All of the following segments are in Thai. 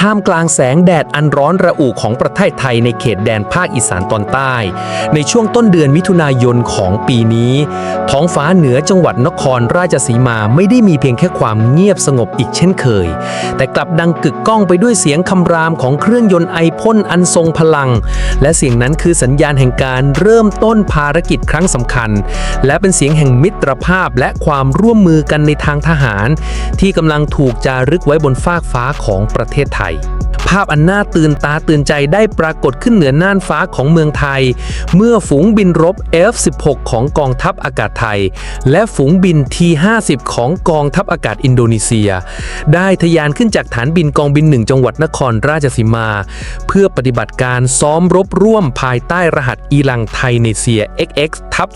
ท่ามกลางแสงแดดอันร้อนระอุของประเทศไทยในเขตแดนภาคอีสานตอนใต้ ในช่วงต้นเดือนมิถุนายนของปีนี้ ท้องฟ้าเหนือจังหวัดนครราชสีมาไม่ได้มีเพียงแค่ความเงียบสงบอีกเช่นเคย แต่กลับดังกึกก้องไปด้วยเสียงคำรามของเครื่องยนต์ไอพ่นอันทรงพลัง และเสียงนั้นคือสัญญาณแห่งการเริ่มต้นภารกิจครั้งสำคัญ และเป็นเสียงแห่งมิตรภาพและความร่วมมือกันในทางทหาร ที่กำลังถูกจารึกไว้บนฟากฟ้าของประเทศไทยภาพอันน่าตื่นตาตื่นใจได้ปรากฏขึ้นเหนือน่านฟ้าของเมืองไทย เมื่อฝูงบินรบ F-16 ของกองทัพอากาศไทย และฝูงบิน T-50 ของกองทัพอากาศอินโดนีเซีย ได้ทะยานขึ้นจากฐานบินกองบินหนึ่งจังหวัดนครราชสีมา เพื่อปฏิบัติการซ้อมรบร่วมภายใต้รหัสอีลังไทเนเซีย XX ทับ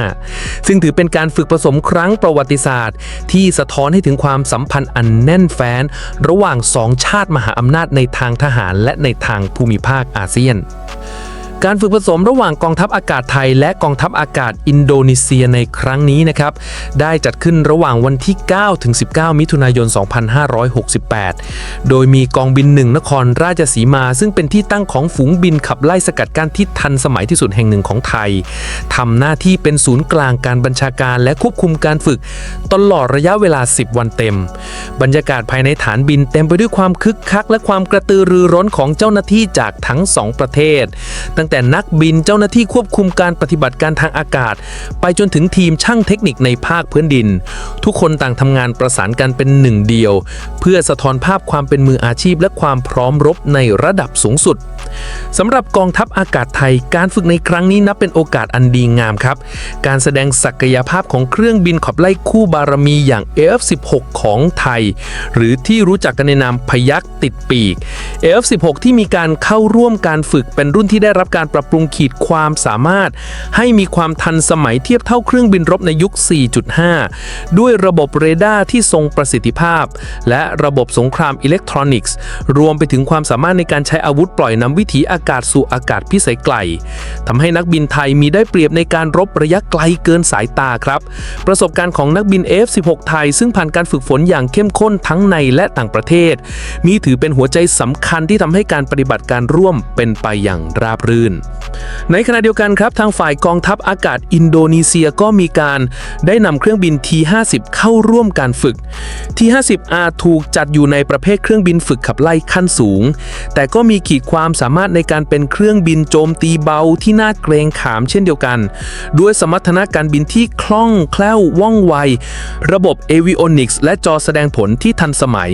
25 ซึ่งถือเป็นการฝึกผสมครั้งประวัติศาสตร์ ที่สะท้อนให้ถึงความสัมพันธ์อันแน่นแฟ้น ระหว่างสองชาติมหาอำนาจในทางทหารและในทางภูมิภาคอาเซียน การฝึกผสมระหว่างกองทัพอากาศไทย และกองทัพอากาศอินโดนีเซียในครั้งนี้นะครับได้จัดขึ้นระหว่างวันที่ 9 ถึง 19 มิถุนายน 2568 โดยมีกองบินหนึ่งนครราชสีมา ซึ่งเป็นที่ตั้งของฝูงบินขับไล่สกัดกั้นที่ทันสมัยที่สุดแห่งหนึ่งของไทยทำหน้าที่เป็นศูนย์กลางการบัญชาการและควบคุมการฝึก ตลอดระยะเวลา 10 วันเต็ม บรรยากาศภายในฐานบินเต็มไปด้วยความคึกคัก และความกระตือรือร้นของเจ้าหน้าที่จากทั้งสองประเทศตั้งแต่นักบินเจ้าหน้าที่ควบคุมการปฏิบัติการทางอากาศ ไปจนถึงทีมช่างเทคนิคในภาคพื้นดิน ทุกคนต่างทำงานประสานกันเป็นหนึ่งเดียว เพื่อสะท้อนภาพความเป็นมืออาชีพและความพร้อมรบในระดับสูงสุดสำหรับกองทัพอากาศไทยการฝึกในครั้งนี้นับเป็นโอกาสอันดีงามครับ การแสดงศักยภาพของเครื่องบินขับไล่คู่บารมีอย่าง F16 ของไทย หรือที่รู้จักกันในนามพยักติดปีก F16 ที่มีการเข้าร่วมการฝึกเป็นรุ่นที่ได้รับการปรับปรุงขีดความสามารถ ให้มีความทันสมัยเทียบเท่าเครื่องบินรบในยุค 4.5 ด้วยระบบเรดาร์ที่ทรงประสิทธิภาพ และระบบสงครามอิเล็กทรอนิกส์ รวมไปถึงความสามารถในการใช้อาวุธปล่อยนำวิถีอากาศสู่อากาศพิสัยไกลทำให้นักบินไทยมีได้เปรียบในการรบระยะไกลเกินสายตาครับ ประสบการณ์ของนักบิน F16 ไทย ซึ่งผ่านการฝึกฝนอย่างเข้มข้นทั้งในและต่างประเทศ มีถือเป็นหัวใจสำคัญที่ทำให้การปฏิบัติการร่วมเป็นไปอย่างราบรื่นในขณะเดียวกันครับ ทางฝ่ายกองทัพอากาศอินโดนีเซียก็มีการได้นำเครื่องบิน T50 เข้าร่วมการฝึก T50R ถูกจัดอยู่ในประเภทเครื่องบินฝึกขับไล่ขั้นสูง แต่ก็มีขีดความสามารถในการเป็นเครื่องบินโจมตีเบาที่น่าเกรงขามเช่นเดียวกัน ด้วยสมรรถนะการบินที่คล่องแคล่วว่องไว ระบบ avionics และจอแสดงผลที่ทันสมัย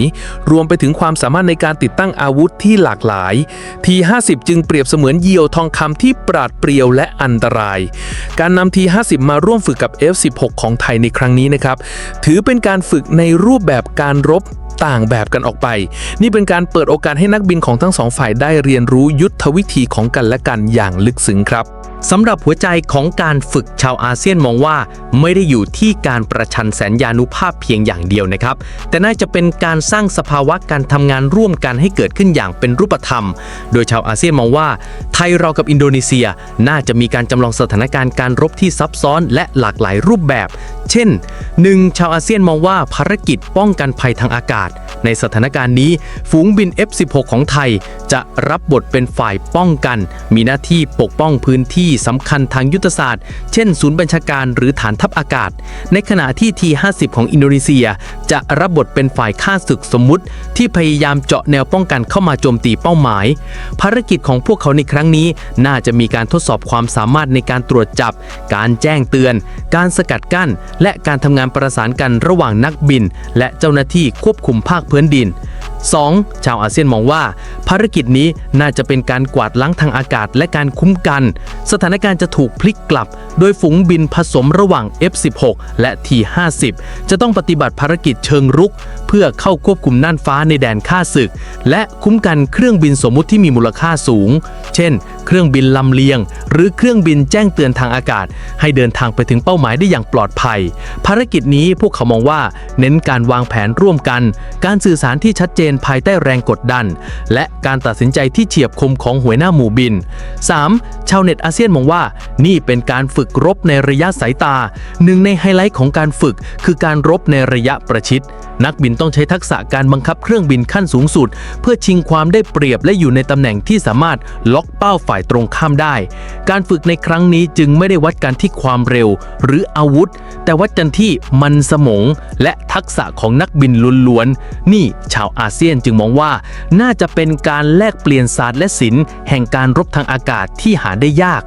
รวมไปถึงความสามารถในการติดตั้งอาวุธที่หลากหลาย T50 จึงเปรียบเสมือนเหยี่ยวทองคำที่ปราดเปรียวและอันตราย การนำ T50 มาร่วมฝึกกับ F16 ของไทยในครั้งนี้นะครับ ถือเป็นการฝึกในรูปแบบการรบต่างแบบกันออกไป นี่เป็นการเปิดโอกาสให้นักบินของทั้งสองฝ่ายได้เรียนรู้ยุทธวิธีของกันและกันอย่างลึกซึ้งครับสำหรับหัวใจของการฝึกชาวอาเซียนมองว่า ไม่ได้อยู่ที่การประชันแสนยานุภาพเพียงอย่างเดียวนะครับ แต่น่าจะเป็นการสร้างสภาวะการทำงานร่วมกันให้เกิดขึ้นอย่างเป็นรูปธรรม โดยชาวอาเซียนมองว่า ไทยเรากับอินโดนีเซีย น่าจะมีการจำลองสถานการณ์การรบที่ซับซ้อนและหลากหลายรูปแบบ เช่น 1. ชาวอาเซียนมองว่าภารกิจป้องกันภัยทางอากาศ ในสถานการณ์นี้ ฝูงบิน F16 ของไทย จะรับบทเป็นฝ่ายป้องกัน มีหน้าที่ปกป้องพื้นที่สำคัญทางยุทธศาสตร์ เช่น ศูนย์บัญชาการหรือฐานทัพอากาศ ในขณะที่ T50 ของอินโดนีเซีย จะรับบทเป็นฝ่ายฆ่าศึกสมมุติ ที่พยายามเจาะแนวป้องกันเข้ามาโจมตีเป้าหมาย ภารกิจของพวกเขาในครั้งนี้ น่าจะมีการทดสอบความสามารถในการตรวจจับ การแจ้งเตือน การสกัดกั้น และการทำงานประสานกันระหว่างนักบิน และเจ้าหน้าที่ควบคุมภาคพื้นดิน 2. ชาวอาเซียนมองว่า ภารกิจนี้น่าจะเป็นการกวาดล้างทางอากาศและการคุ้มกัน สถานการณ์จะถูกพลิกกลับ โดยฝูงบินผสมระหว่าง F16 และ T50 จะต้องปฏิบัติภารกิจเชิงรุก เพื่อเข้าควบคุมน่านฟ้าในแดนค่าศึก และคุ้มกันเครื่องบินสมมุติที่มีมูลค่าสูง เช่น เครื่องบินลำเลียง หรือเครื่องบินแจ้งเตือนทางอากาศ ให้เดินทางไปถึงเป้าหมายได้อย่างปลอดภัย ภารกิจนี้พวกเขามองว่า เน้นการวางแผนร่วมกัน การสื่อสารที่ชัดเจนภายใต้แรงกดดัน และการตัดสินใจที่เฉียบคมของหัวหน้าหมู่บิน 3. ชาวเน็ตอาเซียนมองว่า นี่เป็นการฝึกรบในระยะสายตาหนึ่งในไฮไลท์ของการฝึกคือการรบในระยะประชิดชิด นักบินต้องใช้ทักษะการบังคับเครื่องบินขั้นสูงสุด เพื่อชิงความได้เปรียบและอยู่ในตำแหน่งที่สามารถล็อกเป้าฝ่ายตรงข้ามได้ การฝึกในครั้งนี้จึงไม่ได้วัดกันที่ความเร็ว หรืออาวุธ แต่วัดกันที่มันสมองและทักษะของนักบินล้วนๆนี่ชาวอาเซียนจึงมองว่า น่าจะเป็นการแลกเปลี่ยนศาสตร์และศิลป์แห่งการรบทางอากาศที่หาได้ยาก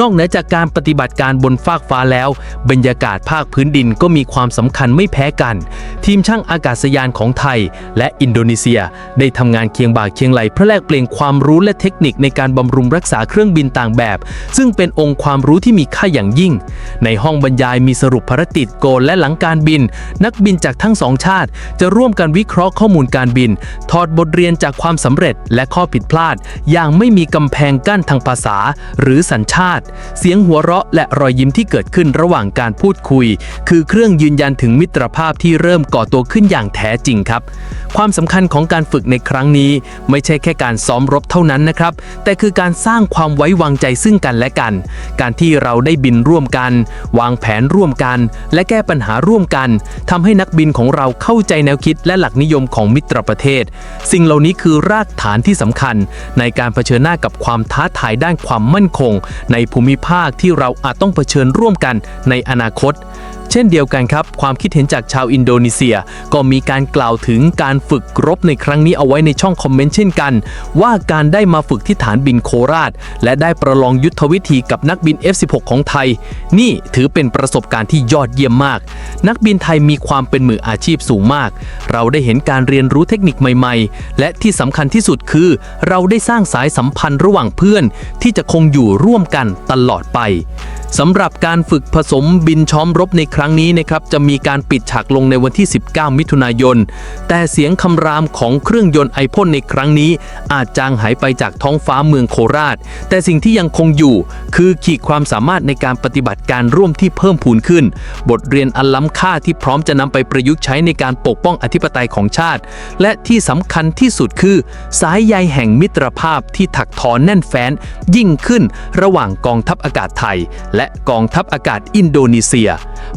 นอกเหนือจากการปฏิบัติการบนฟากฟ้าแล้ว บรรยากาศภาคพื้นดินก็มีความสำคัญไม่แพ้กัน ทีมช่างอากาศยานของไทย และอินโดนีเซีย ได้ทำงานเคียงบ่าเคียงไหลเพื่อแลกเปลี่ยนความรู้และเทคนิคในการบำรุงรักษาเครื่องบินต่างแบบ ซึ่งเป็นองค์ความรู้ที่มีค่าอย่างยิ่ง ในห้องบรรยายมีสรุปภารกิจโกนและหลังการบิน นักบินจากทั้งสองชาติ จะร่วมกันวิเคราะห์ข้อมูลการบิน ถอดบทเรียนจากความสำเร็จและข้อผิดพลาด อย่างไม่มีกำแพงกั้นทางภาษา หรือสัญชาติ เสียงหัวเราะและรอยยิ้มที่เกิดขึ้นระหว่างการพูดคุย คือเครื่องยืนยันถึงมิตรภาพที่เริ่มก่อตัวขึ้นอย่างแท้จริงครับ ความสำคัญของการฝึกในครั้งนี้ ไม่ใช่แค่การซ้อมรบเท่านั้นนะครับ แต่คือการสร้างความไว้วางใจซึ่งกันและกัน การที่เราได้บินร่วมกัน วางแผนร่วมกัน และแก้ปัญหาร่วมกันทำให้นักบินของเราเข้าใจแนวคิดและหลักนิยมของมิตรประเทศ สิ่งเหล่านี้คือรากฐานที่สำคัญ ในการเผชิญหน้ากับความท้าทายด้านความมั่นคง ในภูมิภาคที่เราอาจต้องเผชิญร่วมกันในอนาคต เช่นเดียวกันครับ ความคิดเห็นจากชาวอินโดนีเซีย ก็มีการกล่าวถึงการฝึกรบในครั้งนี้เอาไว้ในช่องคอมเมนต์เช่นกัน ว่าการได้มาฝึกที่ฐานบินโคราช และได้ประลองยุทธวิธีกับนักบิน F16 ของไทย นี่ถือเป็นประสบการณ์ที่ยอดเยี่ยมมาก นักบินไทยมีความเป็นมืออาชีพสูงมาก เราได้เห็นการเรียนรู้เทคนิคใหม่ๆ และที่สำคัญที่สุดคือ เราได้สร้างสายสัมพันธ์ระหว่างเพื่อน ที่จะคงอยู่ร่วมกันตลอดไปสำหรับการฝึกผสมบินช้อมรบในครั้งรั้งนี้นะครับจะมีการปิดฉากลงในวันที่ 19 มิถุนายน แต่เสียงคำรามของเครื่องยนต์ไอพ่นในครั้งนี้ อาจจางหายไปจากท้องฟ้าเมืองโคราช แต่สิ่งที่ยังคงอยู่ คือขีดความสามารถในการปฏิบัติการร่วมที่เพิ่มพูนขึ้น บทเรียนอันล้ำค่าที่พร้อมจะนำไปประยุกต์ใช้ในการปกป้องอธิปไตยของชาติ และที่สำคัญที่สุดคือ สายใยแห่งมิตรภาพที่ถักทอแน่นแฟ้น ยิ่งขึ้นระหว่างกองทัพอากาศไทย และกองทัพอากาศอินโดนีเซีย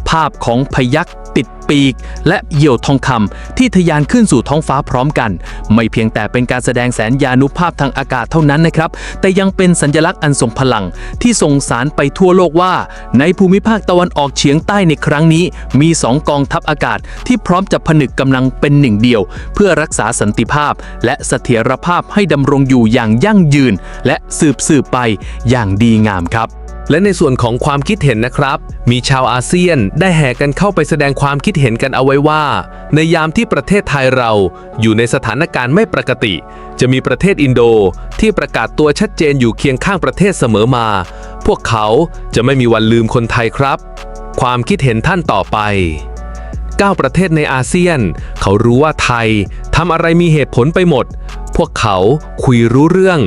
ภาพของพยักษติดปีก และเหยี่ยวทองคำที่ทะยานขึ้นสู่ท้องฟ้าพร้อมกัน ไม่เพียงแต่เป็นการแสดงแสนยานุภาพทางอากาศเท่านั้นนะครับ แต่ยังเป็นสัญลักษณ์อันทรงพลัง ที่ส่งสารไปทั่วโลกว่า ในภูมิภาคตะวันออกเฉียงใต้ในครั้งนี้ มีสองกองทัพอากาศที่พร้อมจะผนึกกำลังเป็นหนึ่งเดียว เพื่อรักษาสันติภาพ และเสถียรภาพให้ดำรงอยู่อย่างยั่งยืน และสืบสืบไปอย่างดีงามครับ และในส่วนของความคิดเห็นนะครับ มีชาวอาเซียนได้แห่กันเข้าไปแสดงความคิดเห็นกันเอาไว้ว่า ในยามที่ประเทศไทยเราอยู่ในสถานการณ์ไม่ปกติ จะมีประเทศอินโดที่ประกาศตัวชัดเจนอยู่เคียงข้างประเทศเสมอมา พวกเขาจะไม่มีวันลืมคนไทยครับ ความคิดเห็นท่านต่อไป9ประเทศในอาเซียน เขารู้ว่าไทยทำอะไรมีเหตุผลไปหมด พวกเขาคุยรู้เรื่อง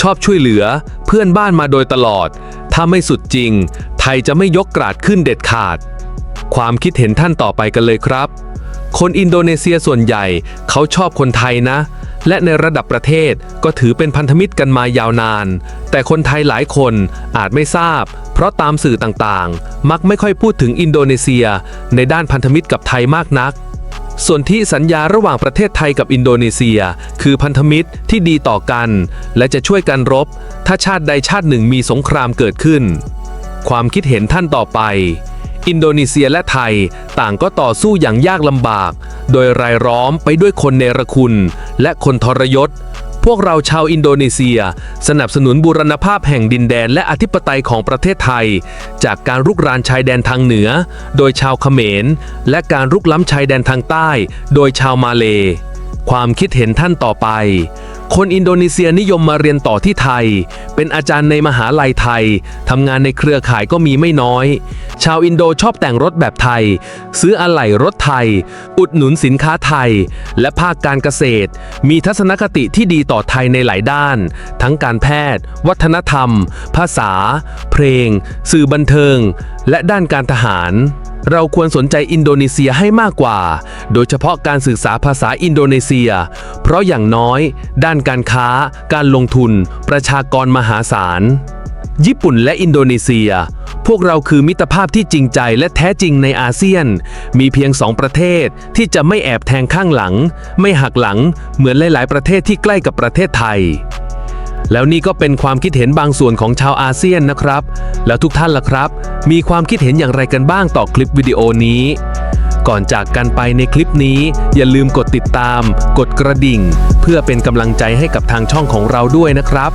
ชอบช่วยเหลือเพื่อนบ้านมาโดยตลอด ถ้าไม่สุดจริง ไทยจะไม่ยกกราดขึ้นเด็ดขาด ความคิดเห็นท่านต่อไปกันเลยครับ คนอินโดนีเซียส่วนใหญ่เขาชอบคนไทยนะ และในระดับประเทศก็ถือเป็นพันธมิตรกันมายาวนาน แต่คนไทยหลายคนอาจไม่ทราบ เพราะตามสื่อต่างๆ มักไม่ค่อยพูดถึงอินโดนีเซีย ในด้านพันธมิตรกับไทยมากนัก ส่วนที่สัญญาระหว่างประเทศไทยกับอินโดนีเซีย คือพันธมิตรที่ดีต่อกัน และจะช่วยกันรบ ถ้าชาติใดชาติหนึ่งมีสงครามเกิดขึ้น ความคิดเห็นท่านต่อไป อินโดนีเซียและไทยต่างก็ต่อสู้อย่างยากลำบาก โดยรายล้อมไปด้วยคนเนรคุณ และคนทรยศ พวกเราชาวอินโดนีเซีย สนับสนุนบูรณภาพแห่งดินแดนและอธิปไตยของประเทศไทย จากการรุกรานชายแดนทางเหนือ โดยชาวเขมร และการรุกล้ำชายแดนทางใต้ โดยชาวมาเล ความคิดเห็นท่านต่อไป คนอินโดนีเซียนิยมมาเรียนต่อที่ไทย เป็นอาจารย์ในมหาลัยไทย ทำงานในเครือข่ายก็มีไม่น้อย ชาวอินโดชอบแต่งรถแบบไทย ซื้ออะไหล่รถไทย อุดหนุนสินค้าไทย และภาคการเกษตร มีทัศนคติที่ดีต่อไทยในหลายด้าน ทั้งการแพทย์ วัฒนธรรม ภาษา เพลง สื่อบันเทิง และด้านการทหาร เราควรสนใจอินโดนีเซียให้มากกว่า โดยเฉพาะการศึกษาภาษาอินโดนีเซีย เพราะอย่างน้อย ด้านการค้า การลงทุน ประชากรมหาศาล ญี่ปุ่นและอินโดนีเซีย พวกเราคือมิตรภาพที่จริงใจและแท้จริงในอาเซียน มีเพียงสองประเทศที่จะไม่แอบแทงข้างหลัง ไม่หักหลัง เหมือนหลาย ๆ ประเทศที่ใกล้กับประเทศไทย แล้วนี่ก็เป็นความคิดเห็นบางส่วนของชาวอาเซียนนะครับ แล้วทุกท่านล่ะครับ มีความคิดเห็นอย่างไรกันบ้างต่อคลิปวิดีโอนี้ ก่อนจากกันไปในคลิปนี้ อย่าลืมกดติดตาม กดกระดิ่ง เพื่อเป็นกำลังใจให้กับทางช่องของเราด้วยนะครับ